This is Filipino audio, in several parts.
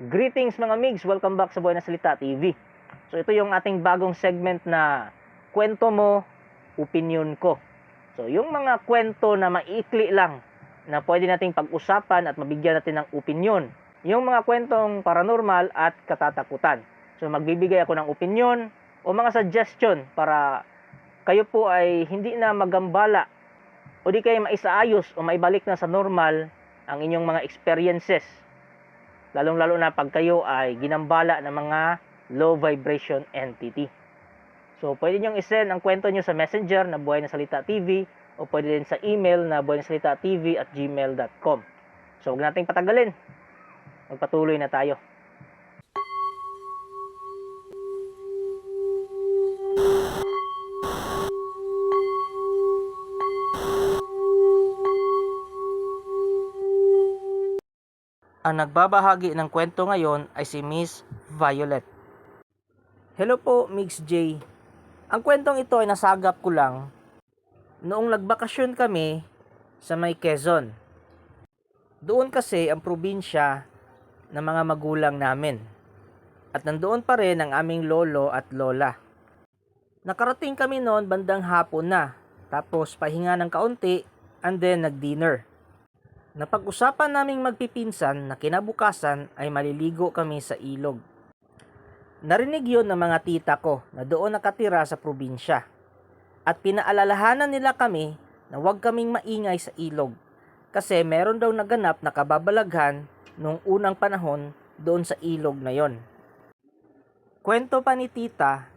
Greetings mga migs, welcome back sa Buhay na Salita TV. So ito yung ating bagong segment na kwento mo, opinion ko. So yung mga kwento na maikli lang na pwede nating pag-usapan at mabigyan natin ng opinion. Yung mga kwentong paranormal at katatakutan. So magbibigay ako ng opinion o mga suggestion para kayo po ay hindi na magambala o di kayo maisaayos o maibalik na sa normal ang inyong mga experiences lalong-lalo na pag kayo ay ginambala ng mga low vibration entity. So, pwede nyo isend ang kwento nyo sa messenger na buhay na salita TV o pwede din sa email na buhay na salita TV at gmail.com. So, huwag nating patagalin. Magpatuloy na tayo. Ang nagbabahagi ng kwento ngayon ay si Miss Violet. Hello po, Mix J. Ang kwentong ito ay nasagap ko lang noong nagbakasyon kami sa may Quezon. Doon kasi ang probinsya ng mga magulang namin. At nandoon pa rin ang aming lolo at lola. Nakarating kami noon bandang hapon na. Tapos pahinga ng kaunti and then nag-dinner. Napag-usapan naming magpipinsan na kinabukasan ay maliligo kami sa ilog. Narinig yon ng mga tita ko na doon nakatira sa probinsya. At pinaalalahanan nila kami na huwag kaming maingay sa ilog kasi meron daw naganap na kababalaghan noong unang panahon doon sa ilog na yon. Kwento pa ni tita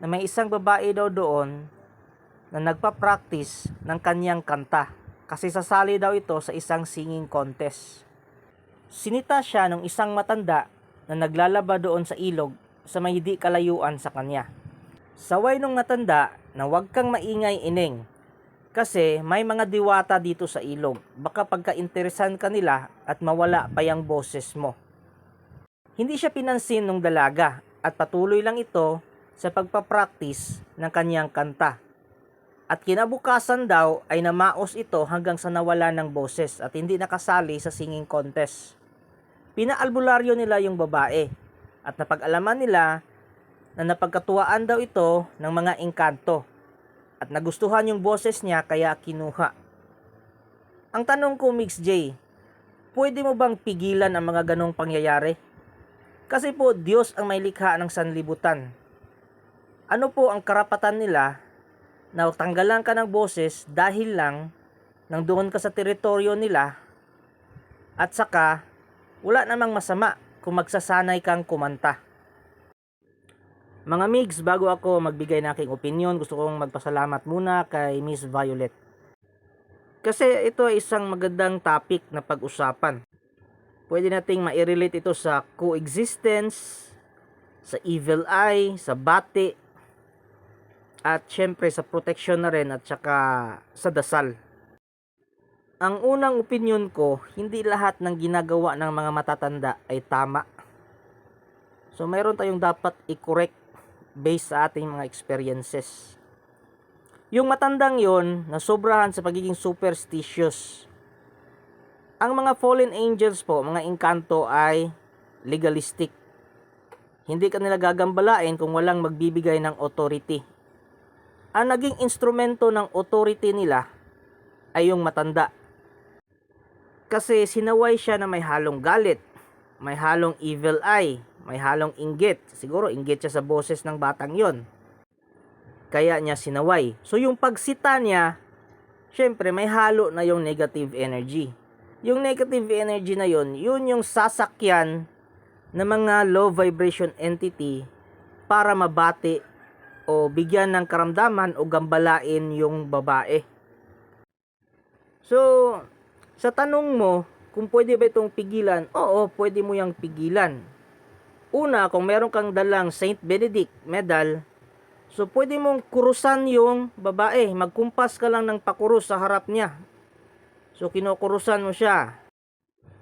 na may isang babae daw doon na nagpa-practice ng kanyang kanta kasi sasali daw ito sa isang singing contest. Sinita siya ng isang matanda na naglalaba doon sa ilog sa may di kalayuan sa kanya. Saway nung matanda na huwag kang maingay ining kasi may mga diwata dito sa ilog. Baka pagka-interesan ka nila at mawala pa yung boses mo. Hindi siya pinansin nung dalaga at patuloy lang ito sa pagpapractice ng kanyang kanta. At kinabukasan daw ay namaos ito hanggang sa nawala ng boses at hindi nakasali sa singing contest. Pinaalbularyo nila yung babae at napag-alaman nila na napagkatuwaan daw ito ng mga engkanto at nagustuhan yung boses niya kaya kinuha. Ang tanong ko Mix J, pwede mo bang pigilan ang mga ganong pangyayari? Kasi po Diyos ang may likha ng sanlibutan. Ano po ang karapatan nila na tanggalan ka ng boses dahil lang nang doon ka sa teritoryo nila at saka wala namang masama kung magsasanay kang kumanta. Mga migs, bago ako magbigay ng aking opinion, gusto kong magpasalamat muna kay Miss Violet. Kasi ito ay isang magandang topic na pag-usapan. Pwede nating ma-relate ito sa coexistence, sa evil eye, sa bati, at syempre sa protection na rin at saka sa dasal. Ang unang opinion ko, hindi lahat ng ginagawa ng mga matatanda ay tama. So mayroon tayong dapat i-correct based sa ating mga experiences. Yung matandang yon na sobrahan sa pagiging superstitious. Ang mga fallen angels po, mga engkanto ay legalistic. Hindi ka nila gagambalain kung walang magbibigay ng authority ang naging instrumento ng authority nila ay yung matanda. Kasi sinaway siya na may halong galit, may halong evil eye, may halong inggit. Siguro inggit siya sa boses ng batang yon. Kaya niya sinaway. So yung pagsita niya, syempre may halo na yung negative energy. Yung negative energy na yon, yun yung sasakyan ng mga low vibration entity para mabati o bigyan ng karamdaman o gambalain yung babae. So, sa tanong mo, kung pwede ba itong pigilan, oo, pwede mo yung pigilan. Una, kung meron kang dalang Saint Benedict medal, so pwede mong kurusan yung babae. Magkumpas ka lang ng pakurus sa harap niya. So, kinukurusan mo siya.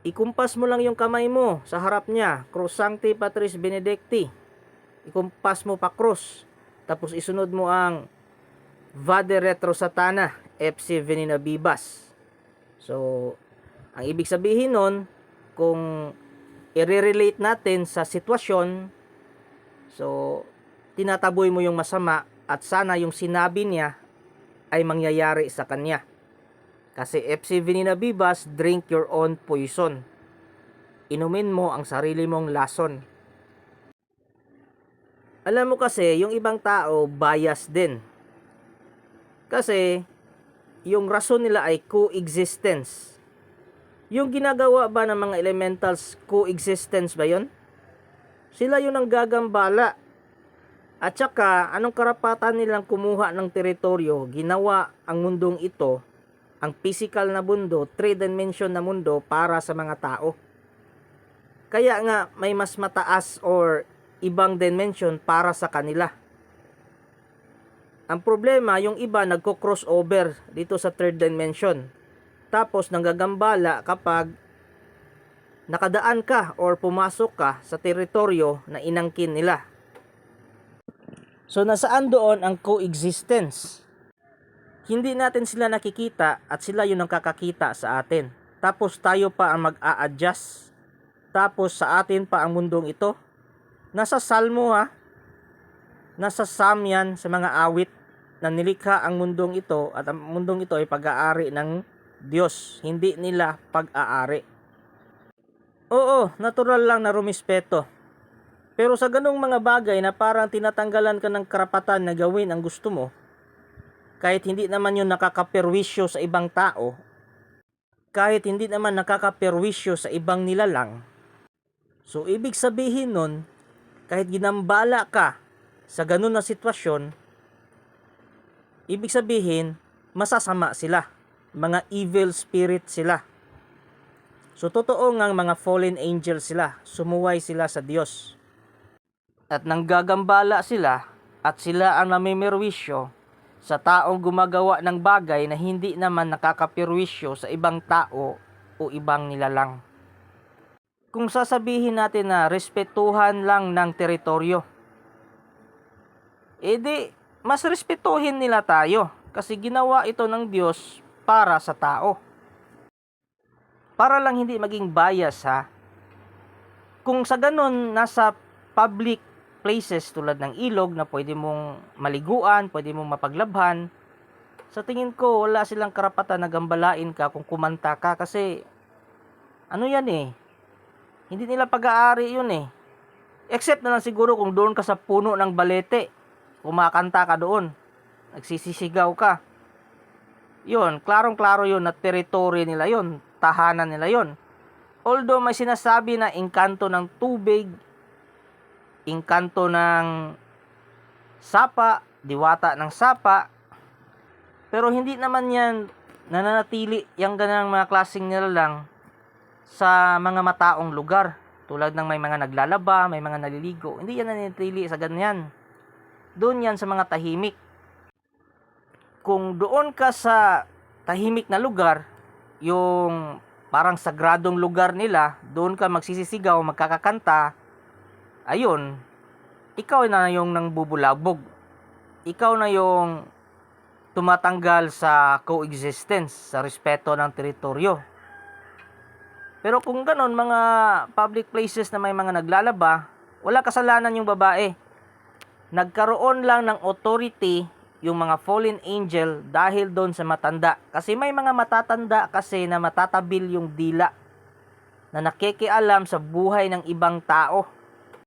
Ikumpas mo lang yung kamay mo sa harap niya. Cruz Sancti Patris Benedicti. Ikumpas mo pa cross. Tapos isunod mo ang Vade Retro Satana FC Venina Bibas. So, ang ibig sabihin nun, kung i-relate natin sa sitwasyon. So, tinataboy mo yung masama at sana yung sinabi niya ay mangyayari sa kanya. Kasi FC Venina Vivas, drink your own poison. Inumin mo ang sarili mong lason. Alam mo kasi, yung ibang tao bias din. Kasi, yung rason nila ay coexistence. Yung ginagawa ba ng mga elementals coexistence ba yon? Sila yun ang gagambala. At saka, anong karapatan nilang kumuha ng teritoryo, ginawa ang mundong ito, ang physical na mundo, three dimension na mundo para sa mga tao. Kaya nga may mas mataas or ibang dimension para sa kanila. Ang problema, yung iba nagko-crossover dito sa third dimension. Tapos nanggagambala kapag nakadaan ka or pumasok ka sa teritoryo na inangkin nila. So nasaan doon ang coexistence? Hindi natin sila nakikita at sila yun ang kakakita sa atin. Tapos tayo pa ang mag-a-adjust. Tapos sa atin pa ang mundong ito. Nasa Salmo ha. Nasa Psalm yan sa mga awit na nilikha ang mundong ito at ang mundong ito ay pag-aari ng Diyos. Hindi nila pag-aari. Oo, natural lang na rumispeto. Pero sa ganong mga bagay na parang tinatanggalan ka ng karapatan na gawin ang gusto mo, kahit hindi naman yun nakakaperwisyo sa ibang tao, kahit hindi naman nakakaperwisyo sa ibang nilalang, so ibig sabihin nun, kahit ginambala ka sa ganun na sitwasyon, ibig sabihin, masasama sila. Mga evil spirit sila. So totoo ngang mga fallen angel sila, sumuway sila sa Diyos. At nanggagambala sila at sila ang namimirwisyo sa taong gumagawa ng bagay na hindi naman nakakapirwisyo sa ibang tao o ibang nilalang. Kung sasabihin natin na respetuhan lang ng teritoryo, edi mas respetuhin nila tayo kasi ginawa ito ng Diyos para sa tao. Para lang hindi maging bias ha. Kung sa ganun nasa public places tulad ng ilog na pwede mong maliguan, pwede mong mapaglabhan, sa tingin ko wala silang karapatan na gambalain ka kung kumanta ka kasi ano yan eh. Hindi nila pag-aari yun eh. Except na lang siguro kung doon ka sa puno ng balete, kumakanta ka doon, nagsisisigaw ka. Yun, klarong-klaro yun na teritoryo nila yun, tahanan nila yun. Although may sinasabi na engkanto ng tubig, engkanto ng sapa, diwata ng sapa, pero hindi naman yan nananatili yung ganang mga klaseng nilalang sa mga mataong lugar. Tulad ng may mga naglalaba, may mga naliligo. Hindi yan nananatili sa ganyan. Doon yan sa mga tahimik. Kung doon ka sa tahimik na lugar, yung parang sagradong lugar nila, doon ka magsisisigaw, magkakakanta, ayun, ikaw na yung nang bubulabog. Ikaw na yung tumatanggal sa coexistence, sa respeto ng teritoryo. Pero kung ganon, mga public places na may mga naglalaba, wala kasalanan yung babae. Nagkaroon lang ng authority yung mga fallen angel dahil doon sa matanda. Kasi may mga matatanda kasi na matatabil yung dila na nakikialam sa buhay ng ibang tao.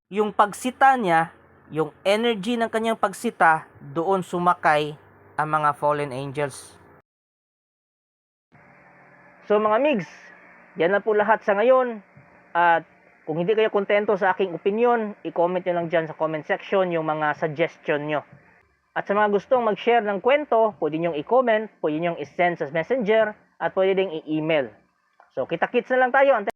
Yung pagsita niya, yung energy ng kanyang pagsita, doon sumakay ang mga fallen angels. So mga migs, yan na po lahat sa ngayon. At kung hindi kayo kontento sa aking opinion, i-comment nyo lang dyan sa comment section yung mga suggestion nyo. At sa mga gustong mag-share ng kwento, pwede nyo i-comment, pwede nyo i-send sa messenger, at pwede ding i-email. So, kita-kits na lang tayo.